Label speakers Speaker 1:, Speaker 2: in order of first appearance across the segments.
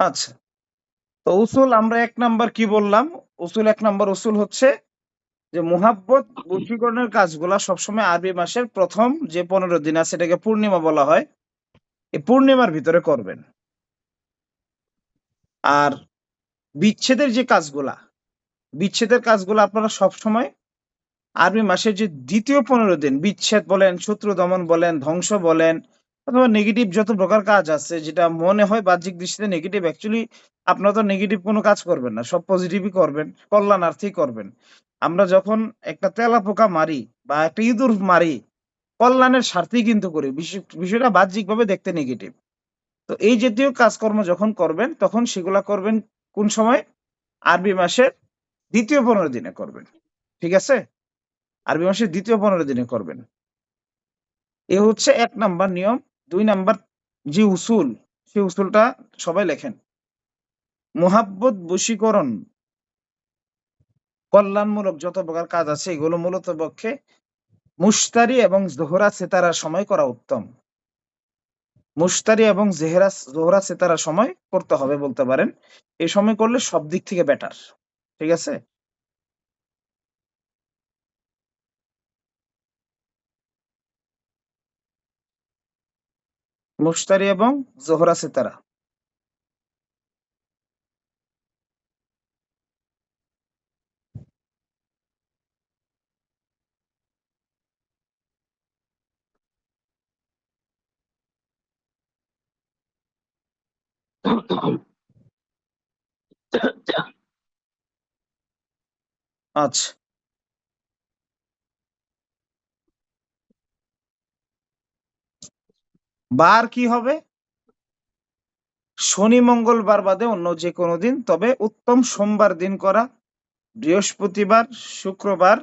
Speaker 1: আচ্ছা। তো উসুল, আমরা এক নাম্বার কি বললাম? উসুল এক নাম্বার, উসুল হচ্ছে যে মোহাব্বত বশীকরণের কাজগুলা সবসময় আরবি মাসের প্রথম যে পনেরো দিন আছে এটাকে পূর্ণিমা বলা হয়, এই পূর্ণিমার ভিতরে করবেন। আর বিচ্ছেদের যে কাজগুলা, বিচ্ছেদের কাজগুলো আপনারা সবসময় আরবি মাসের যে দ্বিতীয় পনেরো দিন, বিচ্ছেদ বলেন, শত্রু দমন বলেন, ধ্বংস বলেন অথবা নেগেটিভ যত প্রকার কাজ আছে, যেটা মনে হয় বাহ্যিক দৃষ্টিতে নেগেটিভ অ্যাকচুয়ালি আপনারা তো নেগেটিভ কোনো কাজ করবেন না, সব পজিটিভই করবেন কল্যাণার্থী করবেন। আমরা যখন একটা তেলা পোকা মারি বা একটা ইঁদুর মারি, কল্যাণের স্বার্থেই কিন্তু করি বিষয়- বিষয়টা বাহ্যিকভাবে দেখতে নেগেটিভ তো এই জাতীয় কাজকর্ম যখন করবেন, তখন সেগুলা করবেন কোন সময়? আরবি মাসের দ্বিতীয় পনেরো দিনে করবেন। ঠিক আছে? আরবি মাসের দ্বিতীয় পনেরো দিনে করবেন। এ হচ্ছে এক নাম্বার নিয়ম। দুই নাম্বার যে উসুল, সেই উসুলটা সবাই লেখেন। মোহাব্বত, বশীকরণ, কল্যাণমূলক যত প্রকার কাজ আছে, এগুলো মূলত পক্ষে মুস্তারি এবং জোহরা সেতারার সময় করা উত্তম। মুস্তারি এবং জেহরা, জোহরা সেতারার সময় করতে হবে বলতে পারেন। এই সময় করলে সব দিক থেকে বেটার ঠিক আছে? মুস্তারি এবং জোহরা সেতারা আচ্ছা। বার কি হবে? শনি মঙ্গলবার বাদে অন্য যে কোনো দিন, তবে উত্তম সোমবার দিন করা, বৃহস্পতিবার, শুক্রবার,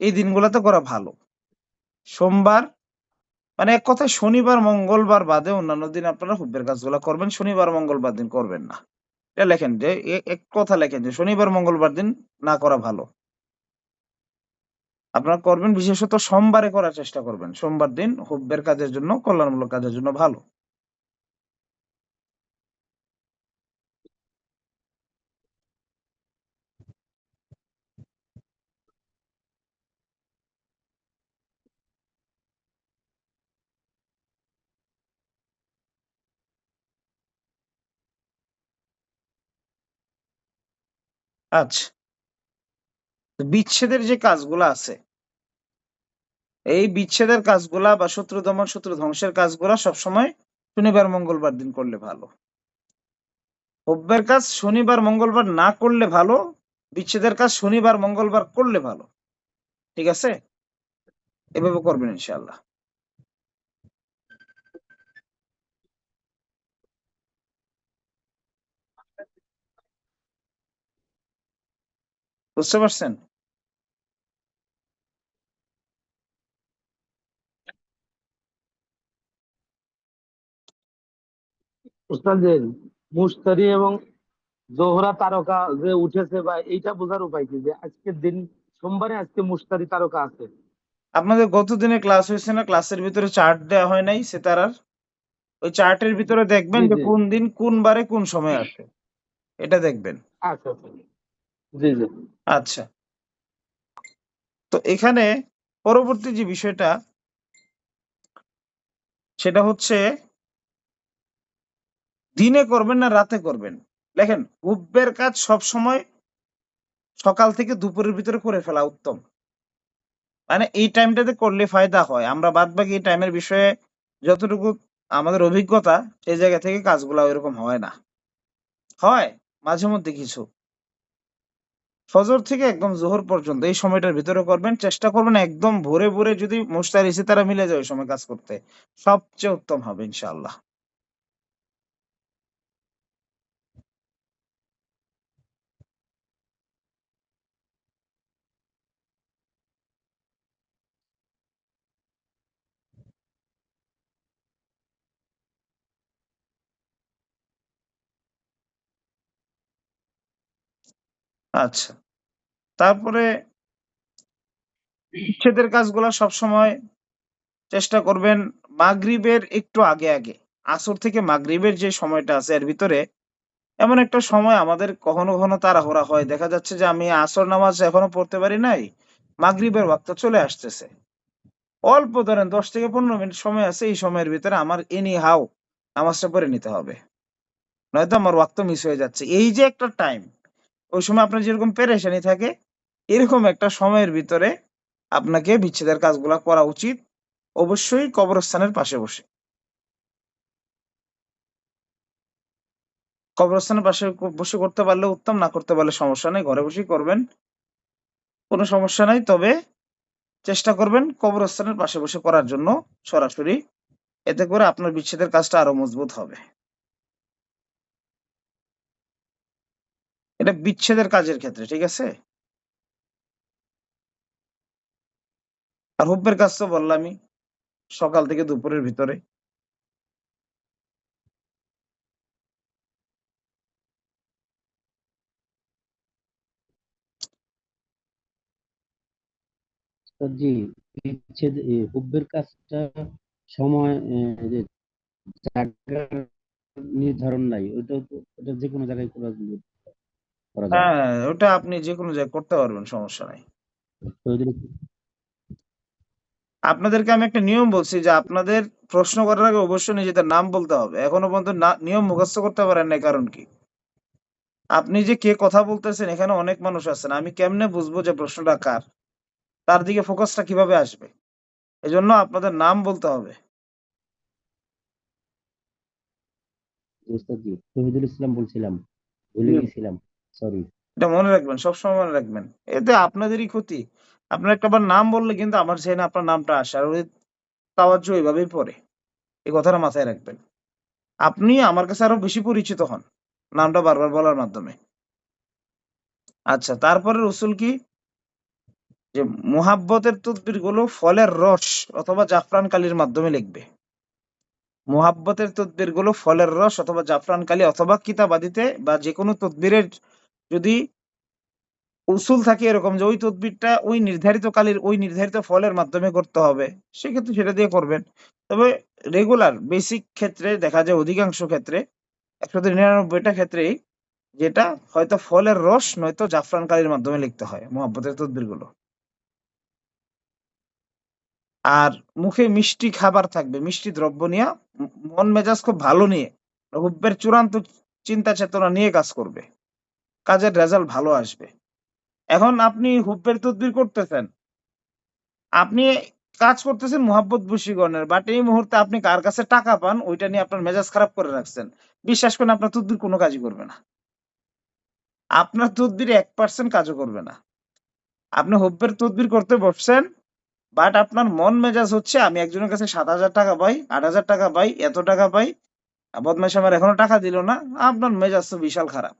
Speaker 1: এই দিনগুলোতে করা ভালো। সোমবার মানে এক কথায় শনিবার, মঙ্গলবার বাদে অন্যান্য দিন আপনারা হুব্বের কাজগুলো করবেন, শনিবার, মঙ্গলবার দিন করবেন না। এটা লেখেন যে এক কথা লেখেন যে, শনিবার, মঙ্গলবার দিন না করা ভালো। আপনারা করবেন, বিশেষত সোমবারে করার চেষ্টা করবেন। সোমবার দিন হুব্বের কাজের জন্য, কল্যাণমূলক কাজের জন্য ভালো। আচ্ছা। বিচ্ছেদের যে কাজগুলো আছে, এই বিচ্ছেদের কাজগুলা বা শত্রু দমন, শত্রু ধ্বংসের কাজগুলা সবসময় শনিবার, মঙ্গলবার দিন করলে ভালো। হুব্বের কাজ শনিবার, মঙ্গলবার না করলে ভালো, বিচ্ছেদের কাজ শনিবার, মঙ্গলবার করলে ভালো। ঠিক আছে? এভাবে করবেন ইনশাআল্লাহ। বুঝতে পারছেন?
Speaker 2: উস্তাদ যে মুস্তারি এবং জোহরা তারকা যে উঠেছে বা এইটা বোঝার উপায় কি? যে আজকের দিন সোমবারে আজকে মুস্তারি তারকা আছে।
Speaker 1: আপনাদের গত দিনে ক্লাস হয়েছে না? ক্লাসের ভিতরে চার্ট দেওয়া হয় নাই সেতারার। ওই চার্টের ভিতরে দেখবেন যে কোন দিন কোন বারে কোন সময় আছে এটা দেখবেন।
Speaker 2: আচ্ছা আচ্ছা। জি জি।
Speaker 1: আচ্ছা। তো এখানে পরবর্তী যে বিষয়টা সেটা হচ্ছে দিনে করবেন না, রাতে করবেন? দেখেন হুব্বের কাজ সব সময় সকাল থেকে দুপুরের ভিতরে করে ফেলা উত্তম। মানে এই টাইমটাতে করলে ফায়দা হয়। আমরা বাদ বাকি এই টাইমের বিষয়ে যতটুকু আমাদের অভিজ্ঞতা, সেই জায়গা থেকে কাজগুলো ওইরকম হয় না। হয়, মাঝে মধ্যে কিছু। ফজর থেকে একদম জোহর পর্যন্ত এই সময়টার ভিতরে করবেন। চেষ্টা করবেন একদম ভোরে ভোরে যদি মুস্তার তারা মিলে যায় ওই সময় কাজ করতে। সবচেয়ে উত্তম হবে, ইনশাআল্লাহ। আচ্ছা। তারপরে বিচ্ছেদের কাজগুলা সবসময় চেষ্টা করবেন মাগরিবের একটু আগে আগে। আসর থেকে মাগরিবের যে সময়টা আছে, এর ভিতরে এমন একটা সময় আমাদের কখনো কখনো তাড়াহুড়া হয়। দেখা যাচ্ছে যে আমি আসর নামাজ এখনও পড়তে পারি নাই, মাগরিবের ওয়াক্ত চলে আসতেছে। অল্প ধরেন দশ থেকে পনেরো মিনিট সময় আছে, এই সময়ের ভিতরে আমার এনি হাও নামাজটা পড়ে নিতে হবে। নয়তো আমার ওয়াক্ত মিস হয়ে যাচ্ছে। এই যে একটা টাইম ওই সময় আপনার যেরকম পেরেশানি থাকে, এরকম একটা সময়ের ভিতরে আপনাকে বিচ্ছেদের কাজগুলা করা উচিত। অবশ্যই কবরস্থানের পাশে বসে। কবরস্থানের পাশে বসে করতে পারলে উত্তম, না করতে পারলে সমস্যা নেই, ঘরে বসেই করবেন। কোনো সমস্যা নাই, তবে চেষ্টা করবেন কবরস্থানের পাশে বসে করার জন্য সরাসরি। এতে করে আপনার বিচ্ছেদের কাজটা আরও মজবুত হবে। এটা বিচ্ছেদের কাজের ক্ষেত্রে, ঠিক আছে? আর হুব্বের কাজ তো বললামই, সকাল থেকে দুপুরের ভিতরে।
Speaker 3: কাজটা সময় নির্ধারণ নাই ওইটা ওটা যে কোনো জায়গায় করা করা যায়।
Speaker 1: হ্যাঁ ওটা আপনি যে কোনো জায়গায় করতে পারবেন সমস্যা নাই। আপনাদেরকে আমি একটা নিয়ম বলছি যে আপনাদের প্রশ্ন করার আগে অবশ্যই নিজেদের নাম বলতে হবে। এখনও পর্যন্ত নিয়ম মুখস্থ করতে পারেন না কারণ কি? আপনি যে কে কথা বলতেছেন এখানে অনেক মানুষ আছেন আমি কেমনে বুঝব যে প্রশ্নটা কার? তার দিকে ফোকাসটা কীভাবে আসবে? এজন্য আপনাদের নাম বলতে হবে।
Speaker 3: ইসলাম বলছিলাম ভুলে গেছিলাম। সরি
Speaker 1: এটা মনে রাখবেন, সবসময় মনে রাখবেন। এতে আপনাদেরই ক্ষতি। আপনার একটাবার নাম বললে কিন্তু আমার আপনার নামটা আসে আর ওই পড়ে। এই কথাটা মাথায় রাখবেন। আপনি আমার কাছে আরও বেশি পরিচিত হন, নামটা বারবার বলার মাধ্যমে। আচ্ছা তারপরে রসুল কি? যে মুহাব্বতের তদবিরগুলো ফলের রস অথবা জাফরান কালির মাধ্যমে লিখবে। মুহাব্বতের তদবিরগুলো ফলের রস অথবা জাফরান কালি অথবা কিতাবাদিতে বা যে কোনো তদবিরের যদি উসুল থাকে এরকম যে ওই তদবিরটা ওই নির্ধারিত কালির, ওই নির্ধারিত ফলের মাধ্যমে করতে হবে, সেক্ষেত্রে সেটা দিয়ে করবেন। তবে রেগুলার বেসিক ক্ষেত্রে দেখা যায় অধিকাংশ ক্ষেত্রে একশো নিরানব্বইটা ক্ষেত্রেই যেটা হয়তো ফলের রস, নয়তো জাফরান কালির মাধ্যমে লিখতে হয়, মোহাব্বতের তদবিরগুলো আর মুখে মিষ্টি খাবার থাকবে, মিষ্টি দ্রব্য নিয়ে মন মেজাজ খুব ভালো নিয়ে হুব্বের চূড়ান্ত চিন্তা চেতনা নিয়ে কাজ করবে। কাজের রেজাল্ট ভালো আসবে। এখন আপনি হুব্বের তদবির করতেছেন। আপনি কাজ করতেছেন মোহাব্বত বশীকরণের বাট এই মুহূর্তে আপনি কার কাছে টাকা পান, ওইটা নিয়ে আপনার মেজাজ খারাপ করে রাখছেন। বিশ্বাস করেন আপনার তদবির কোনো কাজই করবে না। আপনার তদবির এক পার্সেন্ট কাজও করবে না। আপনি হুব্বের তদবির করতে বসছেন বাট আপনার মন মেজাজ হচ্ছে, আমি একজনের কাছে সাত হাজার টাকা পাই, আট হাজার টাকা পাই, এত টাকা পাই, বদমাইশ আমার এখনও টাকা দিল না, আপনার মেজাজ তো বিশাল খারাপ।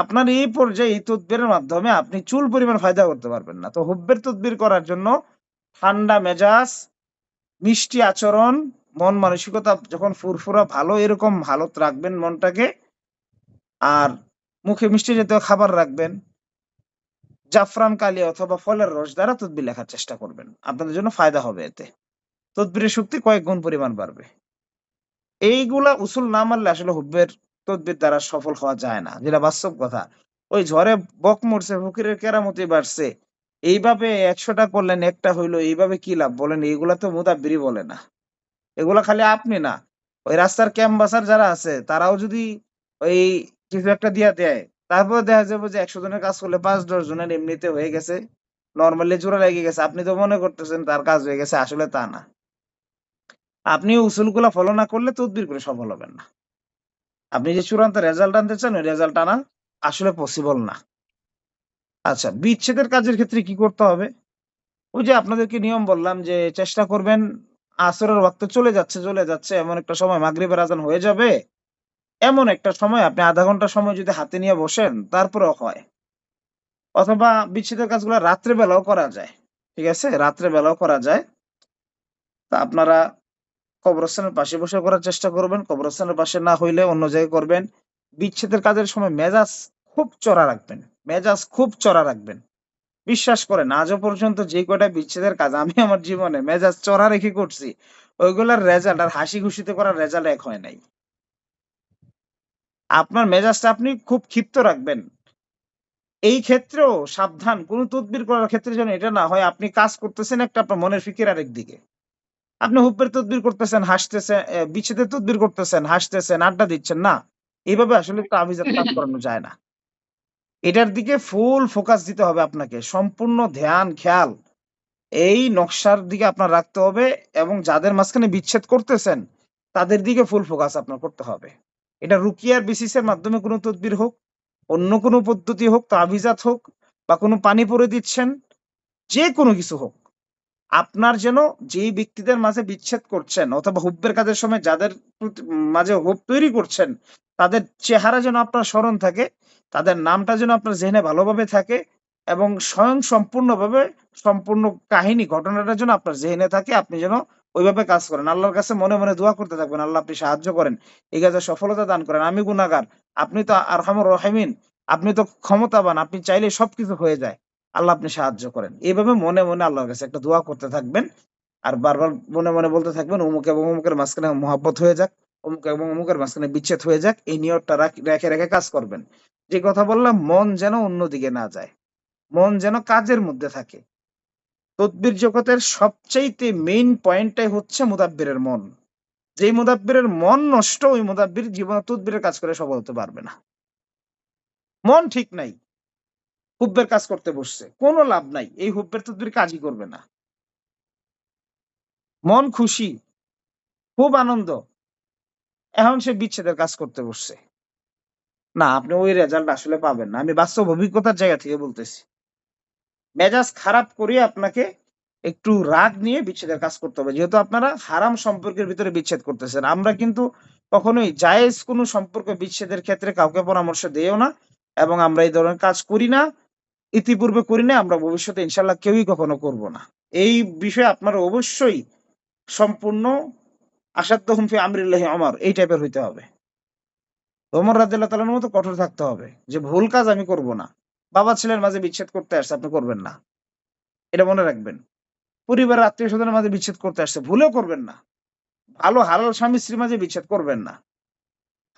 Speaker 1: আপনার এই পর্যায়ে তদবিরের মাধ্যমে আপনি চুল পরিমাণ ফায়দা করতে পারবেন না। তো হুব্বের তদবির করার জন্য ঠান্ডা মেজাজ, মিষ্টি আচরণ, মন মানসিকতা যখন ফুরফুরা, ভালো এরকম হালত রাখবেন মনটাকে, আর মুখে মিষ্টি জাতীয় খাবার রাখবেন, জাফরান কালি অথবা ফলের রস দ্বারা তদবির লেখার চেষ্টা করবেন। আপনাদের জন্য ফায়দা হবে এতে। তদবিরের শক্তি কয়েক গুণ পরিমাণ বাড়বে। এইগুলা উসুল না মানলে আসলে হুব্বের তদবির দ্বারা সফল হওয়া যায় না, যেটা বাস্তব কথা। ওই ঝড়ে বক মরছে, ফকিরের কেরামতি বাড়ছে। এইভাবে একশোটা করলেন, একটা হইল, এইভাবে কি লাভ বলেন? এইগুলা তো মুদাব্বিরি বলে না। এগুলা খালি আপনি না। ওই রাস্তার ক্যাম্বাসার যারা আছে, তারাও যদি ওই কিছু একটা দিয়া দেয়, তারপরে দেখা যাবে যে একশো জনের কাজ করলে পাঁচ, দশ জনের এমনিতে হয়ে গেছে। নর্মালি জোড়া লেগে গেছে। আপনি তো মনে করতেছেন তার কাজ হয়ে গেছে, আসলে তা না। আপনি উসুলগুলা ফলো না করলে তদবির করে সফল হবেন না। আপনি যে চূড়ান্ত রেজাল্ট আনতে চান, ওই রেজাল্ট আনা আসলে পসিবল না। আচ্ছা বিচ্ছেদের কাজের ক্ষেত্রে কি করতে হবে? ওই যে আপনাদেরকে নিয়ম বললাম যে, চেষ্টা করবেন, আসরের ওয়াক্ত চলে যাচ্ছে চলে যাচ্ছে, এমন একটা সময় মাগরিবের আজান হয়ে যাবে। এমন একটা সময় আপনি আধা ঘণ্টা সময় যদি হাতে নিয়ে বসেন, তারপরেও হয়। অথবা বিচ্ছেদের কাজগুলো রাত্রে বেলাও করা যায়, ঠিক আছে? রাত্রে বেলাও করা যায়। তা আপনারা কবরস্থানের পাশে বসে করার চেষ্টা করবেন। কবরস্থানের পাশে না হইলে অন্য জায়গায় করবেন। বিচ্ছেদের কাজের সময় মেজাজ খুব চড়া রাখবেন। মেজাজ খুব চড়া রাখবেন। বিশ্বাস করেন আজও পর্যন্ত যে কয়টা বিচ্ছেদের কাজ আমি আমার জীবনে মেজাজ চড়া রেখে করছি, ওইগুলার রেজাল্ট আর হাসি খুশিতে করার রেজাল্ট এক হয় নাই। আপনার মেজাজটা আপনি খুব ক্ষিপ্ত রাখবেন। এই ক্ষেত্রেও সাবধান, কোন তদবির করার ক্ষেত্রে যেন এটা না হয়, আপনি কাজ করতেছেন একটা আপনার মনের ফিকির আরেক দিকে। আপনি হুব্বের তদবির করতেছেন, হাসতেছেন বিচ্ছেদের তদবির করতেছেন, হাসতেছেন, আড্ডা দিচ্ছেন, না। এইভাবে আসলে আভিজাত কাজ করানো যায় না। এটার দিকে ফুল ফোকাস দিতে হবে আপনাকে, সম্পূর্ণ ধ্যান, খেয়াল। এই নকশার দিকে আপনার রাখতে হবে এবং যাদের মাঝখানে বিচ্ছেদ করতেছেন, তাদের দিকে ফুল ফোকাস আপনার করতে হবে। এটা রুকিয়ার বিসিসের মাধ্যমে কোনো তদবির হোক, অন্য কোনো পদ্ধতি হোক, তাবিজাত হোক বা কোনো পানি পরে দিচ্ছেন, যে কোনো কিছু হোক আপনার যেন যেই ব্যক্তিদের মাঝে বিচ্ছেদ করছেন, অথবা হুব্বের কাজের সময় যাদের মাঝে হুব তৈরি করছেন, তাদের চেহারা যেন আপনার স্মরণ থাকে, তাদের নামটা যেন আপনার জেনে ভালোভাবে থাকে, এবং স্বয়ং সম্পূর্ণভাবে সম্পূর্ণ কাহিনী, ঘটনাটা যেন আপনার জেনে থাকে, আপনি যেন ওইভাবে কাজ করেন। আল্লাহর কাছে মনে মনে দোয়া করতে থাকবেন, আল্লাহ আপনি সাহায্য করেন, এই কাজে সফলতা দান করেন। আমি গুনাগার আপনি তো আরহামুর রহিমিন, আপনি তো ক্ষমতাবান, আপনি চাইলে সবকিছু হয়ে যায়। আল্লাহ আপনি সাহায্য করেন। এইভাবে মনে মনে আল্লাহর কাছে একটা দোয়া করতে থাকবেন। আর বারবার মনে মনে বলতে থাকবেন, অমুক এবং অমুকের মাঝখানে মহাব্বত হয়ে যাক, অমুক এবং অমুকের মাঝখানে বিচ্ছেদ হয়ে যাক, এই নিয়তটা রেখে রেখে কাজ করবেন। যে কথা বললাম, মন যেন অন্যদিকে না যায়, মন যেন কাজের মধ্যে থাকে। তদ্বির জগতের সবচাইতে মেইন পয়েন্টটাই হচ্ছে মুদাব্বিরের মন। যেই মুদাব্বিরের মন নষ্ট, ওই মুদাব্বির জীবনে তদ্বিরের কাজ করে সফল হতে পারবে না। মন ঠিক নাই হুব্বের কাজ করতে বসছে। কোনো লাভ নাই। এই হুব্বের তদ্বির কাজই করবে না। মন খুশি, খুব আনন্দ। এখন সে বিচ্ছেদের কাজ করতে বসছে। না, আপনি ওই রেজাল্ট আসলে পাবেন না। আমি বাস্তব অভিজ্ঞতার জায়গা থেকে বলতেছি। মেজাজ খারাপ করে আপনাকে একটু রাগ নিয়ে বিচ্ছেদের কাজ করতে হবে। যেহেতু আপনারা হারাম সম্পর্কের ভিতরে বিচ্ছেদ করতেছেন। আমরা কিন্তু কখনোই জায়েজ কোনো সম্পর্ক বিচ্ছেদের ক্ষেত্রে কাউকে পরামর্শ দিও না এবং আমরা এই ধরনের কাজ করি না। ইতিপূর্বে করি না আমরা ভবিষ্যতে ইনশাল্লাহ কেউই কখনো করব না। এই বিষয়ে আপনারা অবশ্যই সম্পূর্ণ আসাধ্য হুমফি আমরিল্লাহ আমার এই টাইপের হইতে হবে। ওমর রাদিল্লাহ তালার মতো কঠোর থাকতে হবে যে ভুল কাজ আমি করব না। বাবা ছেলের মাঝে বিচ্ছেদ করতে আসছে, আপনি করবেন না। এটা মনে রাখবেন। পরিবারের আত্মীয় স্বজনের মাঝে বিচ্ছেদ করতে আসছে, ভুলেও করবেন না। ভালো হালাল স্বামী স্ত্রীর মাঝে বিচ্ছেদ করবেন না।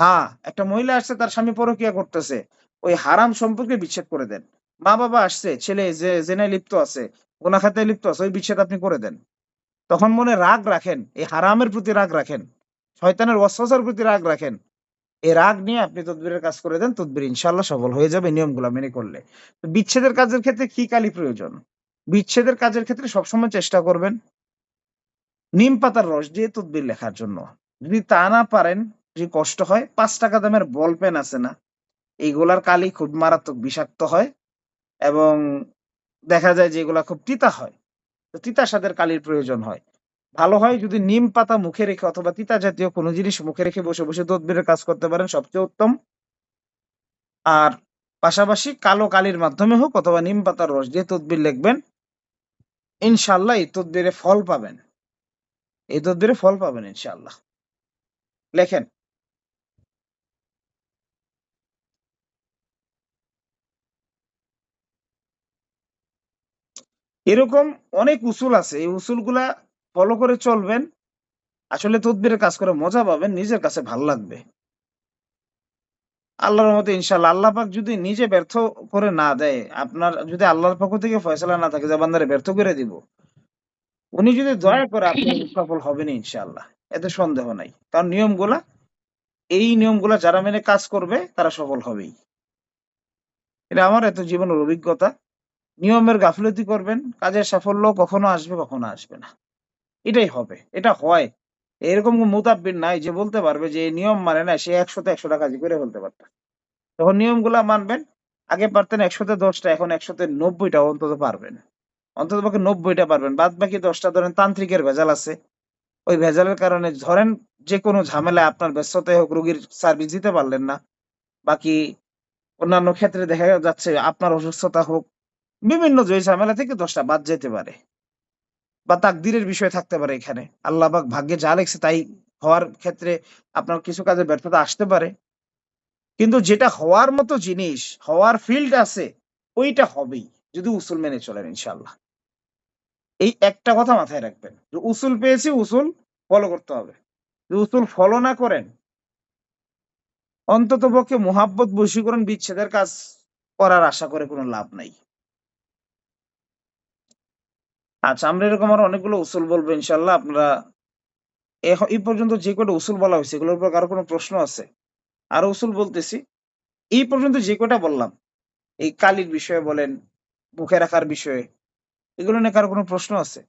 Speaker 1: হ্যাঁ একটা মহিলা আসছে, তার স্বামী পরকিয়া করতেছে, ওই হারাম সম্পর্কে বিচ্ছেদ করে দেন। মা বাবা আসছে, ছেলে যে জেনায় লিপ্ত আছে গোনা খাতায় লিপ্ত আছে, ওই বিচ্ছেদ আপনি করে দেন। তখন মনে রাগ রাখেন, এই হারামের প্রতি রাগ রাখেন, শয়তানের ওয়াসওয়াসার প্রতি রাগ রাখেন। এই রাগ নিয়ে আপনি তদবিরের কাজ করে দেন, তদবির ইনশাল্লাহ সফল হয়ে যাবে নিয়মগুলো মেনে করলে। তো বিচ্ছেদের কাজের ক্ষেত্রে কি কালি প্রয়োজন? বিচ্ছেদের কাজের ক্ষেত্রে সবসময় চেষ্টা করবেন নিম পাতার রস দিয়ে তদবির লেখার জন্য। যদি তা না পারেন, যদি কষ্ট হয়, পাঁচ টাকা দামের বল পেন আছে না, এইগুলার কালি খুব মারাত্মক, বিষাক্ত হয়। এবং দেখা যায় যে এগুলা খুব তিতা হয়। তো তিতা স্বাদের কালির প্রয়োজন হয়। ভালো হয় যদি নিম পাতা মুখে রেখে অথবা তিতা জাতীয় কোনো জিনিস মুখে রেখে বসে বসে তদবিরের কাজ করতে পারেন, সবচেয়ে উত্তম। আর পাশাপাশি কালো কালির মাধ্যমে হোক অথবা নিম পাতার রস দিয়ে তদবির লিখবেন ইনশাল্লাহ এই তদবিরে ফল পাবেন। এই তদবিরে ফল পাবেন ইনশাল্লাহ লেখেন এরকম অনেক উসুল আছে। এই উসুলগুলা ফলো করে চলবেন। আসলে তদবিরের কাজ করে মজা পাবেন নিজের কাছে ভালো লাগবে। আল্লাহর মতে ইনশাল্লাহ আল্লাহ পাক যদি নিজে ব্যর্থ করে না দেয় আপনার যদি আল্লাহর পক্ষ থেকে ফয়সালা না থাকে যে বান্দারে ব্যর্থ করে দিব। উনি যদি দয়া করে আপনি সফল হবেন ইনশাআল্লাহ। এতে সন্দেহ নাই। কারণ নিয়মগুলা এই নিয়মগুলা যারা মেনে কাজ করবে তারা সফল হবেই। এটা আমার এত জীবনের অভিজ্ঞতা। নিয়মের গাফলতি করবেন, কাজের সাফল্য কখনো আসবে কখনো আসবে না। এটাই হবে, এটা হয়। এরকম মুতাব্বির নাই যে বলতে পারবে যে নিয়ম মানে না, সে একশোতে একশোটা কাজই করে ফেলতে পারত। তখন নিয়মগুলা মানবেন, আগে পারতেন একশোতে দশটা, এখন একশোতে নব্বইটা অন্তত পারবেন। অন্তত পক্ষে নব্বইটা পারবেন বাদ বাকি দশটা ধরেন তান্ত্রিকের ভেজাল আছে। ওই ভেজালের কারণে ধরেন যে কোনো ঝামেলায় আপনার ব্যস্ততায় হোক, রোগীর সার্ভিস দিতে পারলেন না। বাকি অন্যান্য ক্ষেত্রে দেখা যাচ্ছে আপনার অসুস্থতা হোক বিভিন্ন যে ঝামেলা থেকে দশটা বাদ যেতে পারে বা তাকদিরের বিষয় থাকতে পারে এখানে। আল্লাহ পাক ভাগ্যে যা লেগছে তাই হওয়ার ক্ষেত্রে আপনার কিছু কাজে ব্যর্থতা আসতে পারে। কিন্তু যেটা হওয়ার মতো জিনিস, হওয়ার ফিল্ড আছে, ওইটা হবেই, যদি উসুল মেনে চলেন ইনশাল্লাহ এই একটা কথা মাথায় রাখবেন, যে উসুল পেয়েছি, উসুল ফলো করতে হবে। যদি উসুল ফলো না করেন অন্তত পক্ষে মোহাব্বত বশীকরণ বিচ্ছেদের কাজ করার আশা করে কোনো লাভ নাই। আচ্ছা আমরা এরকম আর অনেকগুলো উসুল বলব ইনশাল্লাহ আপনারা এই পর্যন্ত যে কটা উসুল বলা হয়েছে এগুলোর উপর কারও কোনো প্রশ্ন আছে? আরও উসুল বলতেছি। এই পর্যন্ত যে কটা বললাম এই কালির বিষয়ে বলেন মুখে রাখার বিষয়ে এগুলো নিয়ে কারও কোনো প্রশ্ন আছে?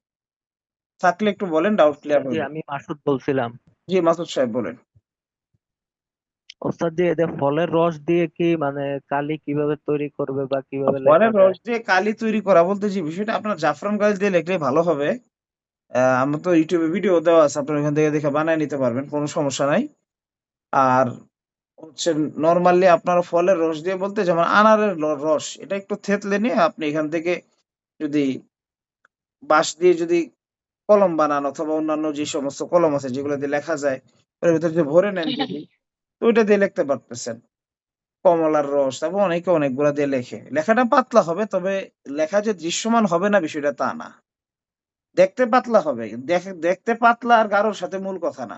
Speaker 1: থাকলে একটু বলেন ডাউট ক্লিয়ার হবে
Speaker 4: আমি মাসুদ বলছিলাম।
Speaker 1: জি মাসুদ সাহেব বলেন।
Speaker 4: ওস্তাদ জি এদের ফলের রস দিয়ে কি মানে কালি কীভাবে তৈরি করবে বা কীভাবে
Speaker 1: ফলের রস দিয়ে কালি তৈরি করা বলতে যে বিষয়টা আপনার জাফরান কালি দিয়ে লিখলে ভালো হবে। আমার তো ইউটিউবে ভিডিও দেওয়া আছে আপনার ওখান থেকে দেখে বানায় নিতে পারবেন কোনো সমস্যা নাই। আর হচ্ছে নর্মালি আপনার ফলের রস দিয়ে বলতে যেমন আনারের রস এটা একটু থেতলে নিয়ে আপনি এখান থেকে যদি বাঁশ দিয়ে যদি কলম বানান অথবা অন্যান্য যে সমস্ত কলম আছে যেগুলো দিয়ে লেখা যায় ওর ভিতরে যদি ভরে নেন যদি তো ওইটা দিয়ে লিখতে পারতেছেন। কমলার রস তারপর অনেকে অনেকগুলা দিয়ে লেখে। লেখাটা পাতলা হবে তবে লেখা যে দৃশ্যমান হবে না বিষয়টা তা না। দেখতে পাতলা হবে। দেখতে পাতলা আর কারোর সাথে মূল কথা না।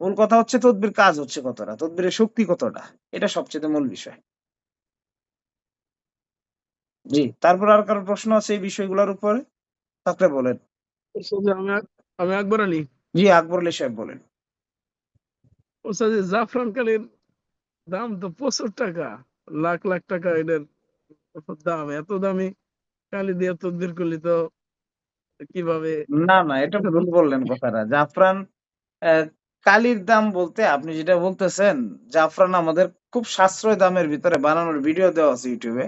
Speaker 1: মূল কথা হচ্ছে তদবির কাজ হচ্ছে কতটা তদবিরের শক্তি কতটা এটা সবচেয়ে মূল বিষয়। জি তারপর আর কারও প্রশ্ন আছে এই বিষয়গুলোর উপরে? থাকলে বলেন।
Speaker 5: আমি আকবর আলী?
Speaker 1: জি আকবর আলী সাহেব বলেন।
Speaker 5: ওস্তাদ জাফরান কালির দাম তো প্রচুর টাকা, লাখ লাখ টাকা এটার দাম, এত দামি কালি দিয়ে তদবির করলি তো কীভাবে?
Speaker 1: না না, এটা ভুল বললেন কথাটা। জাফরান কালির দাম বলতে আপনি যেটা বলতেছেন, জাফরান আমাদের খুব সাশ্রয় দামের ভিতরে বানানোর ভিডিও দেওয়া আছে ইউটিউবে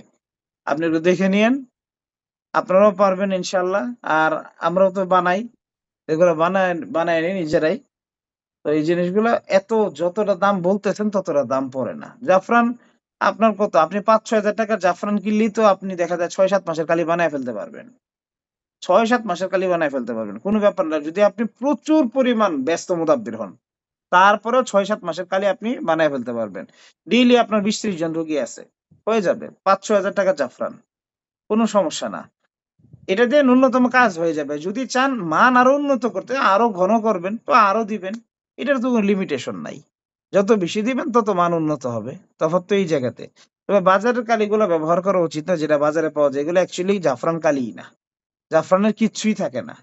Speaker 1: আপনি একটু দেখে নিয়েন। আপনারাও পারবেন ইনশাল্লাহ আর আমরাও তো বানাই। এগুলো বানায় বানায় নি নিজেরাই। তো এই জিনিসগুলো এত যতটা দাম বলতেছেন ততটা দাম পড়ে না। জাফরান, আপনার কত? আপনি পাঁচ ছয় হাজার টাকার জাফরান কিনলেই তো আপনি দেখা যায় ছয় সাত মাসের কালি বানায় ফেলতে পারবেন। ছয় সাত মাসের কালি বানায় ফেলতে পারবেন, কোনো ব্যাপার না। যদি আপনি প্রচুর পরিমাণ ব্যস্ত মুদাব্বির হন, তারপরেও ছয় সাত মাসের কালি আপনি বানায় ফেলতে পারবেন। ডেইলি আপনার বিশ ত্রিশ জন রোগী আছে, হয়ে যাবে। পাঁচ ছয় হাজার টাকা জাফরান, কোনো সমস্যা না। এটা দিয়ে ন্যূনতম কাজ হয়ে যাবে। যদি চান মান আরও উন্নত করতে, আরও ঘন করবেন, তো আরও দিবেন। এটার তো কোনো লিমিটেশন নাই। যত বেশি দিবেন, তত মান উন্নত হবে। তফাৎ তো এই জায়গাতে। তবে বাজারের কালিগুলো ব্যবহার করা উচিত না, যেটা বাজারে পাওয়া যায়। এগুলো অ্যাকচুয়ালি জাফরান কালিই না। জাফরানের কিচ্ছুই থাকে না।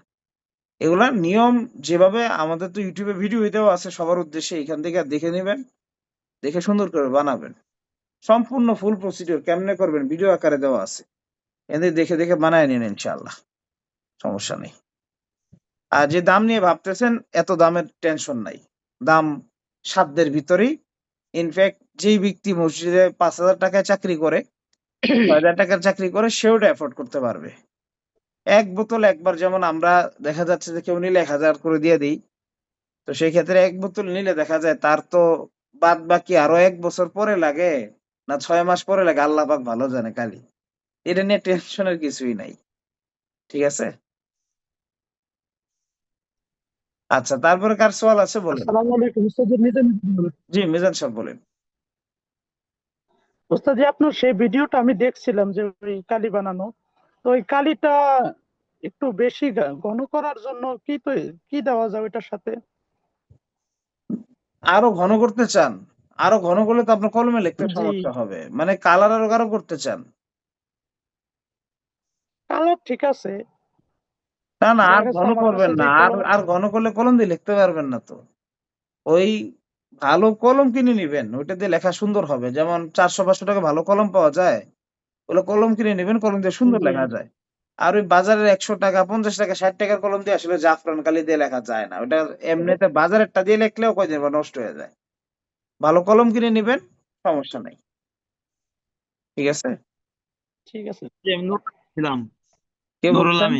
Speaker 1: এগুলা নিয়ম যেভাবে আমাদের তো ইউটিউবে ভিডিও দেওয়া আছে, সবার উদ্দেশ্যে এখান থেকে দেখে নেবেন, দেখে সুন্দর করে বানাবেন। সম্পূর্ণ ফুল প্রসিডিওর কেমনে করবেন ভিডিও আকারে দেওয়া আছে। এদের দেখে দেখে বানায় নিন ইনশাআল্লাহ। সমস্যা নেই। আর যে দাম নিয়ে ভাবতেছেন, এত দামের টেনশন নাই। দাম সাধ্যের ভিতরেই। ইনফ্যাক্ট যেই ব্যক্তি মসজিদে পাঁচ হাজার টাকায় চাকরি করে, ছয় হাজার টাকার চাকরি করে, সেও এফোর্ড করতে পারবে। এক বোতল একবার যেমন আমরা দেখা যাচ্ছে যে কেউ নিলে এক হাজার করে দিয়ে দিই, তো সেই ক্ষেত্রে এক বোতল নিলে দেখা যায় তার তো বাদ বাকি আরও এক বছর পরে লাগে, না ছয় মাস পরে লাগে, আল্লাহ পাক ভালো জানে কালি। এটা নিয়ে টেনশনের কিছুই নাই। ঠিক আছে? আচ্ছা তারপরে কার সওয়াল আছে বলেন? জি মিজান সাহেব বলেন।
Speaker 6: উস্তাদ আপনার সেই ভিডিওটা আমি দেখছিলাম যে ওই কালি বানানো। তো ওই কালিটা একটু বেশি ঘন করার জন্য কি তো কি দেওয়া যাবে এটার সাথে?
Speaker 1: আরও ঘন করতে চান? আরও ঘন করলে তো আপনার কলমে লিখতে সমস্যা হবে। মানে কালার আরও গাঢ় করতে চান?
Speaker 6: কালার ঠিক আছে
Speaker 1: না না আর ঘন করবেন না। আর আর ঘন করলে কলম দিয়ে লিখতে পারবেন না তো। ওই ভালো কলম কিনে নিবেন ওইটা দিয়ে লেখা সুন্দর হবে। যেমন চারশো পাঁচশো টাকা ভালো কলম পাওয়া যায় ওগুলো কলম কিনে নিবেন কলম দিয়ে সুন্দর লেখা যায়। আর ওই বাজারের একশো টাকা পঞ্চাশ টাকা ষাট টাকার কলম দিয়ে আসলে জাফরান কালি দিয়ে লেখা যায় না। ওটা এমনিতে বাজারেরটা দিয়ে লিখলেও কয়দিন পর নষ্ট হয়ে যায়। ভালো কলম কিনে নিবেন সমস্যা নাই। ঠিক আছে?
Speaker 6: ঠিক আছে
Speaker 1: কে বলছেন?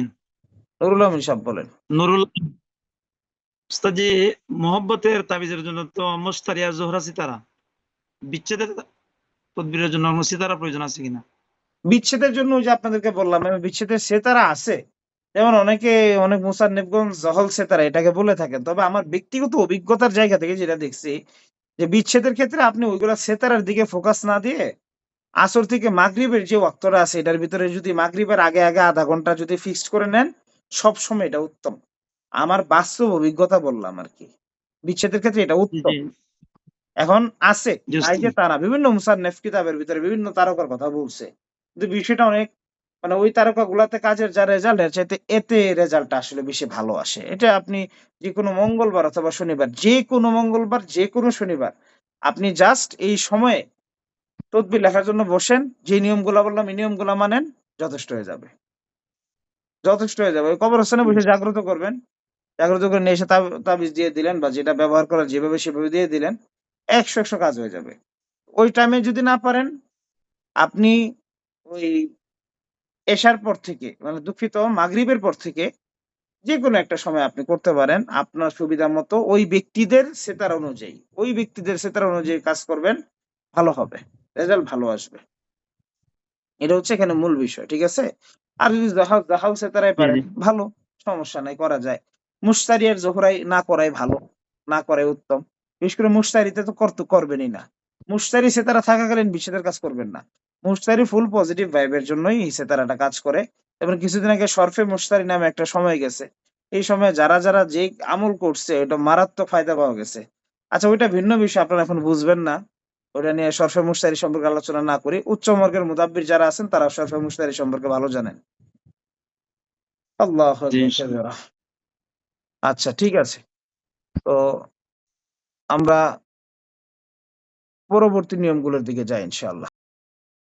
Speaker 1: নুরুল আমিন সাহেব বলেন।
Speaker 7: নুরুল উস্তাজি মোহব্বতের তাবিজের জন্য তো মুস্তারি জোহরা সিতারা। বিচ্ছেদের তদবিরের জন্য সিতারা প্রয়োজন আছে কিনা?
Speaker 1: বিচ্ছেদের জন্য যে আপনাদেরকে বললাম বিচ্ছেদের সেতারা আছে। যেমন অনেকে অনেক মুসান্নিফগণ জহল সেতারা এটাকে বলে থাকেন। তবে আমার ব্যক্তিগত অভিজ্ঞতার জায়গা থেকে যেটা দেখছি যে বিচ্ছেদের ক্ষেত্রে আপনি ওইগুলা সেতারার দিকে ফোকাস না দিয়ে আসর থেকে মাগরিবের যে ওয়াক্তটা আছে এটার ভিতরে যদি মাগরিবের আগে আগে আধা ঘণ্টা যদি ফিক্সড করে নেন সব সময় এটা উত্তম। আমার বাস্তব অভিজ্ঞতা বললাম আর কি। বিচ্ছেদের ক্ষেত্রে এটা উত্তম। এখন আছে। যে তারা বিভিন্ন মুসান্নেফ কিতাবের ভিতরে বিভিন্ন তারকার কথা বলছে। কিন্তু বিষয়টা অনেক মানে ওই তারকা গুলাতে কাজের যা রেজাল্ট এর চাইতে এতে রেজাল্টটা আসলে বেশি ভালো আসে। এটা আপনি যে কোনো মঙ্গলবার অথবা শনিবার যে কোনো মঙ্গলবার যে কোনো শনিবার আপনি জাস্ট এই সময়ে তদবির লেখার জন্য বসেন। যে নিয়মগুলা বললাম এই নিয়মগুলা মানেন যথেষ্ট হয়ে যাবে। যথেষ্ট হয়ে যাবে। কবরস্থানে বসে জাগ্রত করবেন। জাগ্রত করে নিয়ে এসে তাবিজ দিয়ে দিলেন বা যেটা ব্যবহার করার যেভাবে সেভাবে দিয়ে দিলেন একশো একশো কাজ হয়ে যাবে। ওই টাইমে যদি না পারেন আপনি ওই এশার পর থেকে মানে দুঃখিত মাগরিবের পর থেকে যে কোনো একটা সময় আপনি করতে পারেন। আপনার সুবিধা মতো ওই ব্যক্তিদের সেতার অনুযায়ী ওই ব্যক্তিদের সেতার অনুযায়ী কাজ করবেন ভালো হবে। রেজাল্ট ভালো আসবে। এটা হচ্ছে এখানে মূল বিষয় ঠিক আছে? আর যদি জাহাজ সেতারাই পারেন ভালো সমস্যা নাই করা যায়। মুস্তারি আর জোহরাই না করাই ভালো না করাই উত্তম। বিশেষ করে মুস্তারিতে তো করতে করবেনই না। মুস্তারি সেতারা থাকাকালীন বিচ্ছেদের কাজ করবেন না। মুস্তারি ফুল পজিটিভ ভাইবের জন্যই সেতারাটা কাজ করে। এবং কিছুদিন আগে সরফে মুস্তারি নামে একটা সময় গেছে। এই সময় যারা যারা যে আমল করছে ওটা মারাত্মক ফায়দা পাওয়া গেছে। আচ্ছা ওইটা ভিন্ন বিষয় আপনারা এখন বুঝবেন না। ওটা নিয়ে সরফে মুস্তারি সম্পর্কে আলোচনা না করি। উচ্চ মর্গের মুদাব্বির যারা আছেন তারা সরফে মুস্তারি সম্পর্কে ভালো জানেন। আল্লাহ আচ্ছা ঠিক আছে। তো আমরা পরবর্তী নিয়মগুলোর দিকে যাই ইনশাআল্লাহ।